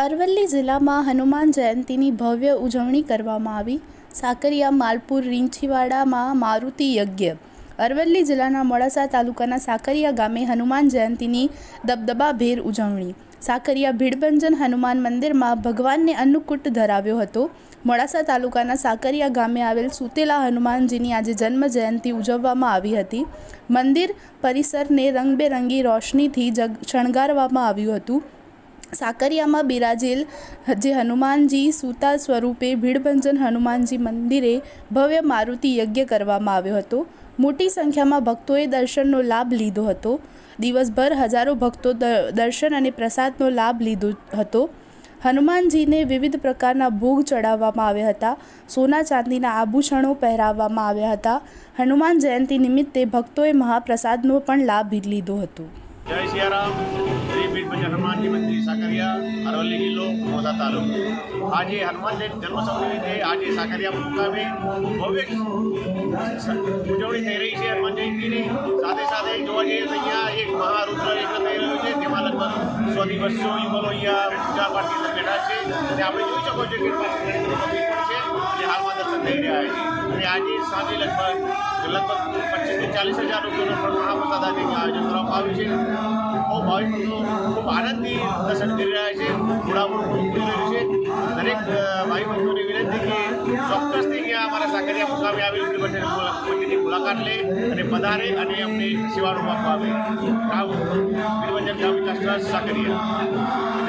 અરવલ્લી જિલ્લામાં હનુમાન જયંતીની ભવ્ય ઉજવણી કરવામાં આવી. સાકરિયા, માલપુર, રીંછીવાડામાં મારુતિ યજ્ઞ. અરવલ્લી જિલ્લાના મોડાસા તાલુકાના સાકરિયા ગામે હનુમાન જયંતીની દબદબાભેર ઉજવણી. સાકરિયા ભીડભંજન હનુમાન મંદિરમાં ભગવાનને અન્નકૂટ ધરાવ્યો હતો. મોડાસા તાલુકાના સાકરિયા ગામે આવેલ સુતેલા હનુમાનજીની આજે જન્મ જયંતી ઉજવવામાં આવી હતી. મંદિર પરિસરને રંગબેરંગી રોશનીથી જગ, શણગારવામાં આવ્યું હતું. સાકરિયામાં બિરાજેલ જે હનુમાનજી સૂતા સ્વરૂપે ભીડભંજન હનુમાનજી મંદિરે ભવ્ય મારુતિ યજ્ઞ કરવામાં આવ્યો હતો. મોટી સંખ્યામાં ભક્તોએ દર્શનનો લાભ લીધો હતો. દિવસભર હજારો ભક્તો દર્શન અને પ્રસાદનો લાભ લીધો હતો. હનુમાનજીને વિવિધ પ્રકારના ભોગ ચડાવવામાં આવ્યા હતા. સોના ચાંદીના આભૂષણો પહેરાવવામાં આવ્યા હતા. હનુમાન જયંતિ નિમિત્તે ભક્તોએ મહાપ્રસાદનો પણ લાભ લીધો હતો. જય સિયારામ. શ્રી બીટભંજન હનુમાનજી મંદિર સાકરિયા, અરવલ્લી જિલ્લો મોસા તાલુકો. આજે હનુમાન જયંતિ જન્મ નિમિત્તે આજે સાકરિયા મુકામે ભવ્ય ઉજવણી થઈ રહી છે હનુમાન જયંતિની. સાથે સાથે જોવા જઈએ તો અહીંયા એક મહારુદ્ર યજ્ઞ થઈ રહ્યો છે તેમાં લગભગ સોથી બસો યુગલો અહીંયા પૂજા પાઠની બેઠા છે. અને આપણે જોઈ શકો છો કે છે હાલમાં દર્શન થઈ રહ્યા છે. અને આજે સાંજે લગભગ લગભગ ચાલીસ હજાર રૂપિયાનો પણ મહાપ્રસાદ આયોજન કરવામાં આવ્યું છે. બહુ ભાવિક ખૂબ આનંદથી દર્શન કરી રહ્યા છે. ઘોડાપુર ખુલી રહ્યું છે. દરેક ભાઈ ભક્તોને વિનંતી કે ચોક્કસથી અહીંયા અમારા સાકરિયા મુકામે આવેલ મુલાકાત લે અને પધારે અને અમને સેવાનું આપવા આવે ટ્રસ્ટ સાકરિયા